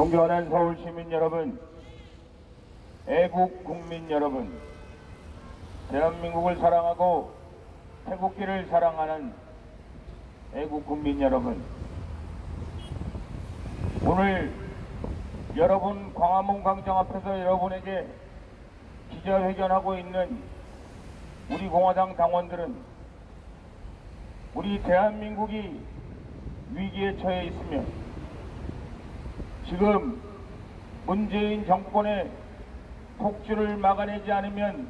존경하는 서울 시민 여러분, 애국 국민 여러분, 대한민국을 사랑하고 태국기를 사랑하는 애국 국민 여러분, 오늘 여러분 광화문 광장 앞에서 여러분에게 기자회견하고 있는 우리 공화당 당원들은 우리 대한민국이 위기에 처해 있으며 지금 문재인 정권의 폭주를 막아내지 않으면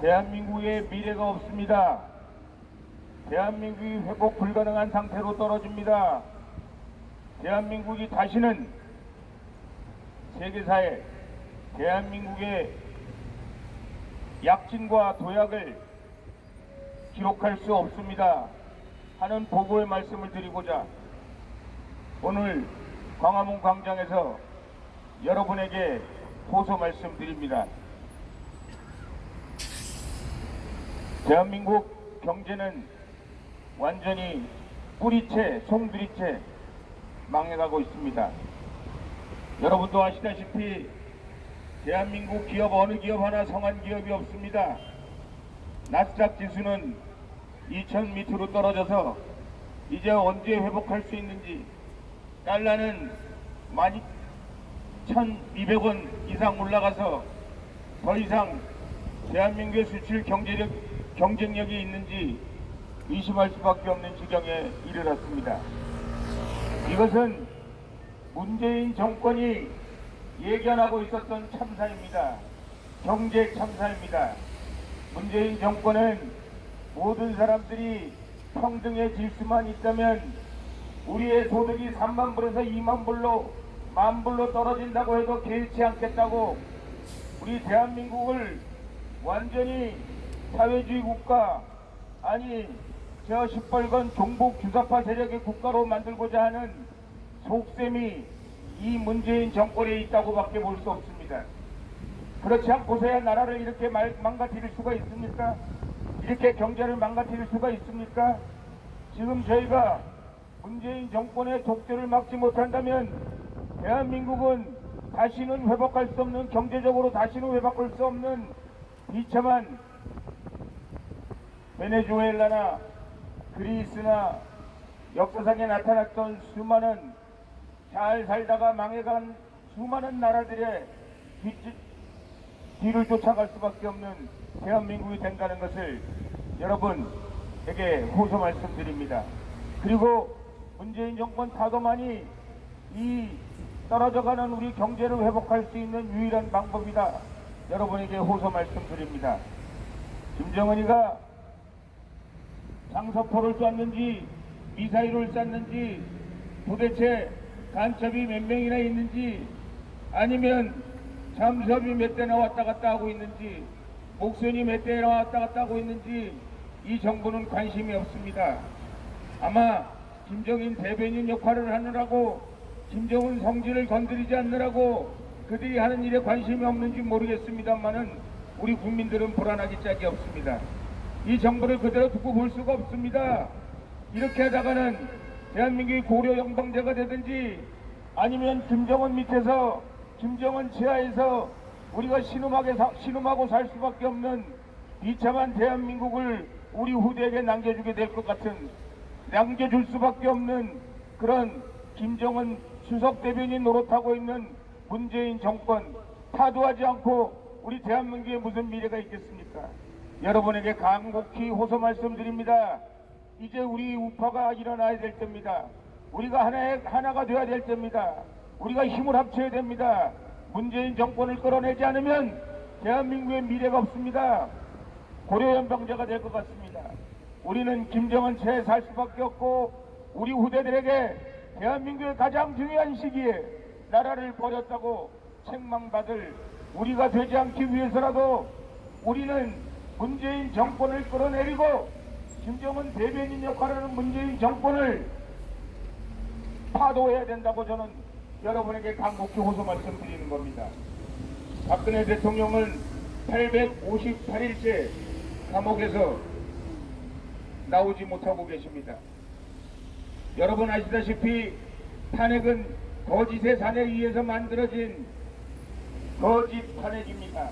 대한민국의 미래가 없습니다. 대한민국이 회복 불가능한 상태로 떨어집니다. 대한민국이 다시는 세계사에 대한민국의 약진과 도약을 기록할 수 없습니다. 하는 보고의 말씀을 드리고자 오늘 광화문 광장에서 여러분에게 호소 말씀드립니다. 대한민국 경제는 완전히 뿌리채, 송두리채 망해가고 있습니다. 여러분도 아시다시피 대한민국 기업 어느 기업 하나 성한 기업이 없습니다. 나스닥 지수는 2천 밑으로 떨어져서 이제 언제 회복할 수 있는지 달러는 12,200원 이상 올라가서 더 이상 대한민국의 수출 경제력, 경쟁력이 있는지 의심할 수밖에 없는 지경에 이르렀습니다. 이것은 문재인 정권이 예견하고 있었던 참사입니다. 경제 참사입니다. 문재인 정권은 모든 사람들이 평등해질 수만 있다면 우리의 소득이 3만 불에서 2만 불로 만 불로 떨어진다고 해도 개의치 않겠다고 우리 대한민국을 완전히 사회주의 국가 아니 저 시뻘건 종북 주사파 세력의 국가로 만들고자 하는 속셈이 이 문재인 정권에 있다고밖에 볼 수 없습니다. 그렇지 않고서야 나라를 이렇게 말- 망가뜨릴 수가 있습니까? 이렇게 경제를 망가뜨릴 수가 있습니까? 지금 저희가 문재인 정권의 독재를 막지 못한다면 대한민국은 다시는 회복할 수 없는 경제적으로 다시는 회복할 수 없는 비참한 베네수엘라나 그리스나 역사상에 나타났던 수많은 잘 살다가 망해간 수많은 나라들의 뒤, 뒤를 쫓아갈 수밖에 없는 대한민국이 된다는 것을 여러분에게 호소 말씀드립니다. 그리고 문재인 정권 타도만이 이 떨어져가는 우리 경제를 회복할 수 있는 유일한 방법이다. 여러분에게 호소 말씀드립니다. 김정은이가 장석포를 쐈는지 미사일을 쐈는지 도대체 간첩이 몇 명이나 있는지 아니면 잠수함이 몇 대나 왔다 갔다 하고 있는지 목선이 몇 대나 왔다 갔다 하고 있는지 이 정부는 관심이 없습니다. 아마 김정인 대변인 역할을 하느라고 김정은 성질을 건드리지 않느라고 그들이 하는 일에 관심이 없는지 모르겠습니다만은 우리 국민들은 불안하기 짝이 없습니다. 이 정부를 그대로 두고 볼 수가 없습니다. 이렇게 하다가는 대한민국이 고려 영방제가 되든지 아니면 김정은 밑에서 김정은 지하에서 우리가 신음하게 사- 신음하고 살 수밖에 없는 비참한 대한민국을 우리 후대에게 남겨주게 될 것 같은 남겨줄 수밖에 없는 그런 김정은 수석 대변인 노릇하고 있는 문재인 정권 타도하지 않고 우리 대한민국에 무슨 미래가 있겠습니까? 여러분에게 간곡히 호소 말씀드립니다. 이제 우리 우파가 일어나야 될 때입니다. 우리가 하나의, 하나가 되어야 될 때입니다. 우리가 힘을 합쳐야 됩니다. 문재인 정권을 끌어내지 않으면 대한민국의 미래가 없습니다. 고려연방제가 될 것 같습니다. 우리는 김정은 채에 살 수밖에 없고 우리 후대들에게 대한민국의 가장 중요한 시기에 나라를 버렸다고 책망받을 우리가 되지 않기 위해서라도 우리는 문재인 정권을 끌어내리고 김정은 대변인 역할을 하는 문재인 정권을 파도해야 된다고 저는 여러분에게 간곡히 호소 말씀드리는 겁니다. 박근혜 대통령은 858일째 감옥에서 나오지 못하고 계십니다. 여러분 아시다시피 탄핵은 거짓의 산에 의해서 만들어진 거짓 탄핵입니다.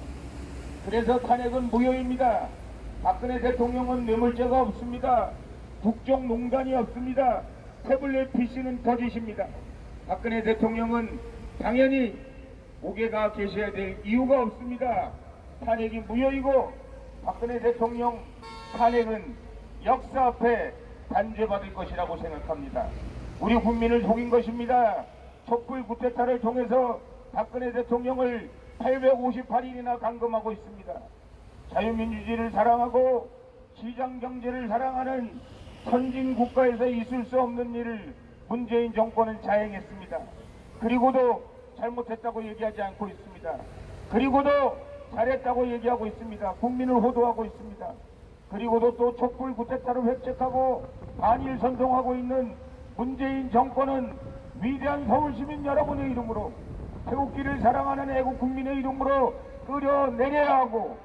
그래서 탄핵은 무효입니다. 박근혜 대통령은 뇌물죄가 없습니다. 국정농단이 없습니다. 태블릿 PC는 거짓입니다. 박근혜 대통령은 당연히 무게가 계셔야 될 이유가 없습니다. 탄핵이 무효이고 박근혜 대통령 탄핵은 역사 앞에 단죄받을 것이라고 생각합니다. 우리 국민을 속인 것입니다. 촛불 구태타를 통해서 박근혜 대통령을 858일이나 감금하고 있습니다. 자유민주주의를 사랑하고 시장 경제를 사랑하는 선진 국가에서 있을 수 없는 일을 문재인 정권은 자행했습니다. 그리고도 잘못했다고 얘기하지 않고 있습니다. 그리고도 잘했다고 얘기하고 있습니다. 국민을 호도하고 있습니다. 그리고도 또 촛불 구태타를 획책하고 반일 선동하고 있는 문재인 정권은 위대한 서울시민 여러분의 이름으로 태극기를 사랑하는 애국 국민의 이름으로 끌어내려야 하고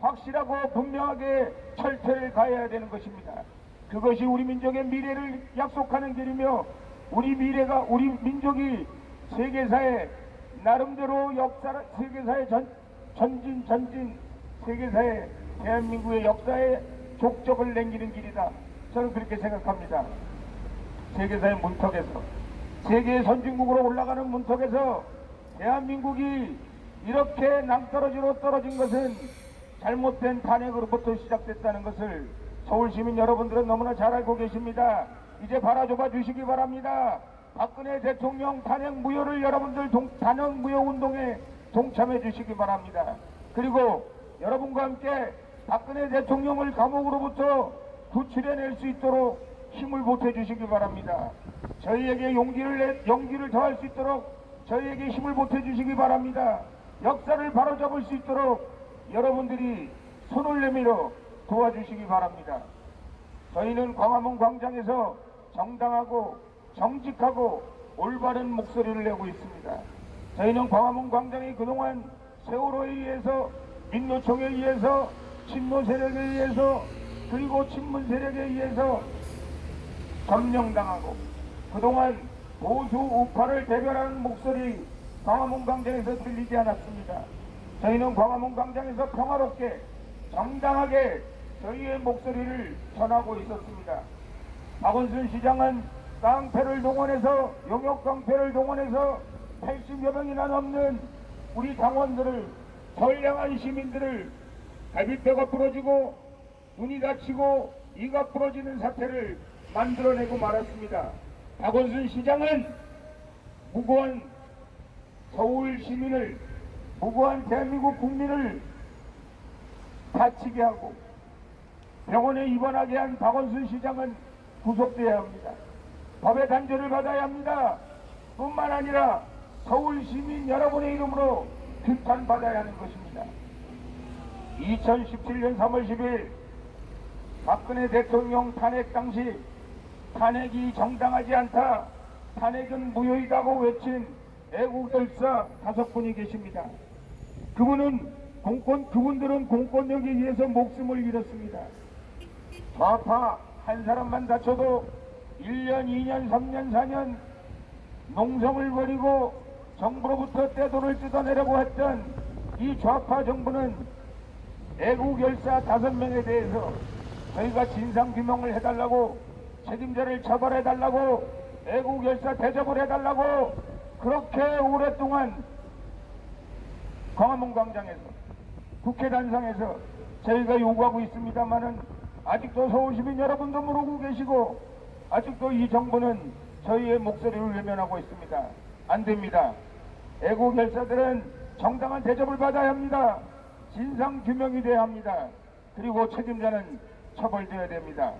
확실하고 분명하게 철퇴를 가해야 되는 것입니다. 그것이 우리 민족의 미래를 약속하는 길이며 우리 미래가 우리 민족이 세계사에 나름대로 역사 세계사의 전, 전진 전진 세계사에 대한민국의 역사에 족적을 남기는 길이다. 저는 그렇게 생각합니다. 세계사의 문턱에서 세계의 선진국으로 올라가는 문턱에서 대한민국이 이렇게 낭떠러지로 떨어진 것은 잘못된 탄핵으로부터 시작됐다는 것을 서울시민 여러분들은 너무나 잘 알고 계십니다. 이제 바라줘봐 주시기 바랍니다. 박근혜 대통령 탄핵 무효를 여러분들 동, 탄핵 무효 운동에 동참해 주시기 바랍니다. 그리고 여러분과 함께 박근혜 대통령을 감옥으로부터 구출해낼 수 있도록 힘을 보태 주시기 바랍니다. 저희에게 용기를 내, 용기를 더할 수 있도록 저희에게 힘을 보태 주시기 바랍니다. 역사를 바로잡을 수 있도록 여러분들이 손을 내밀어 도와주시기 바랍니다. 저희는 광화문 광장에서 정당하고 정직하고 올바른 목소리를 내고 있습니다. 저희는 광화문 광장이 그동안 세월호에 의해서 민노총에 의해서 친노 세력에 의해서 그리고 친문 세력에 의해서 점령당하고 그동안 보수 우파를 대변하는 목소리 광화문 광장에서 들리지 않았습니다. 저희는 광화문 광장에서 평화롭게 정당하게 저희의 목소리를 전하고 있었습니다. 박원순 시장은 깡패를 동원해서 용역 깡패를 동원해서 80여 명이나 넘는 우리 당원들을 선량한 시민들을 갈비뼈가 부러지고 눈이 다치고 이가 부러지는 사태를 만들어내고 말았습니다. 박원순 시장은 무고한 서울 시민을 무고한 대한민국 국민을 다치게 하고 병원에 입원하게 한 박원순 시장은 구속돼야 합니다. 법의 단죄를 받아야 합니다. 뿐만 아니라 서울 시민 여러분의 이름으로 규탄받아야 하는 것입니다. 2017년 3월 10일 박근혜 대통령 탄핵 당시 탄핵이 정당하지 않다, 탄핵은 무효이다고 외친 애국열사 다섯 분이 계십니다. 그분은 공권, 그분들은 공권력에 의해서 목숨을 잃었습니다. 좌파 한 사람만 다쳐도 1년, 2년, 3년, 4년 농성을 벌이고 정부로부터 떼돈을 뜯어내려고 했던 이 좌파 정부는 애국 열사 다섯 명에 대해서 저희가 진상 규명을 해달라고 책임자를 처벌해달라고 애국 열사 대접을 해달라고 그렇게 오랫동안 광화문 광장에서 국회 단상에서 저희가 요구하고 있습니다만은 아직도 서울시민 여러분도 모르고 계시고 아직도 이 정부는 저희의 목소리를 외면하고 있습니다. 안 됩니다. 애국 열사들은 정당한 대접을 받아야 합니다. 진상 규명이 돼야 합니다. 그리고 책임자는 처벌되어야 됩니다.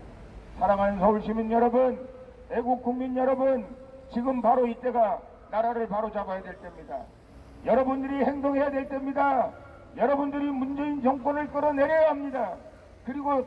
사랑하는 서울시민 여러분, 애국 국민 여러분, 지금 바로 이때가 나라를 바로 잡아야 될 때입니다. 여러분들이 행동해야 될 때입니다. 여러분들이 문재인 정권을 끌어내려야 합니다. 그리고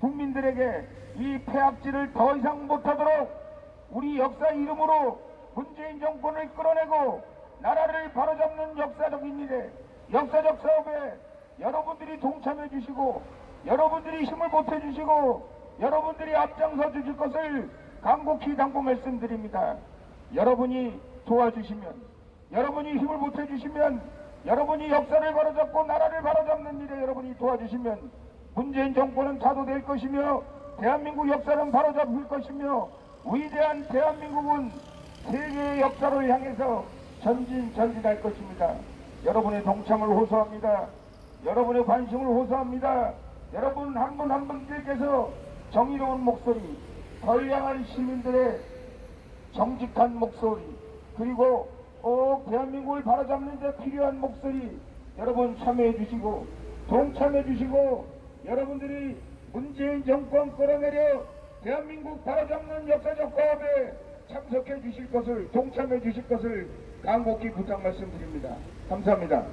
국민들에게 이 폐악질을 더 이상 못하도록 우리 역사 이름으로 문재인 정권을 끌어내고 나라를 바로잡는 역사적인 일에 역사적 사업에 여러분들이 동참해 주시고 여러분들이 힘을 보태 주시고 여러분들이 앞장서 주실 것을 간곡히 당부 말씀드립니다. 여러분이 도와주시면 여러분이 힘을 보태 주시면 여러분이 역사를 바로잡고 나라를 바로잡는 일에 여러분이 도와주시면 문재인 정권은 자도될 것이며 대한민국 역사는 바로잡힐 것이며 위대한 대한민국은 세계의 역사를 향해서 전진 전진할 것입니다. 여러분의 동참을 호소합니다. 여러분의 관심을 호소합니다. 여러분 한 분 한 분들께서 정의로운 목소리, 선량한 시민들의 정직한 목소리 그리고 꼭 대한민국을 바로잡는 데 필요한 목소리 여러분 참여해 주시고 동참해 주시고 여러분들이 문재인 정권 끌어내려 대한민국 바로잡는 역사적 과업에 참석해 주실 것을 동참해 주실 것을 간곡히 부탁 말씀드립니다. 감사합니다.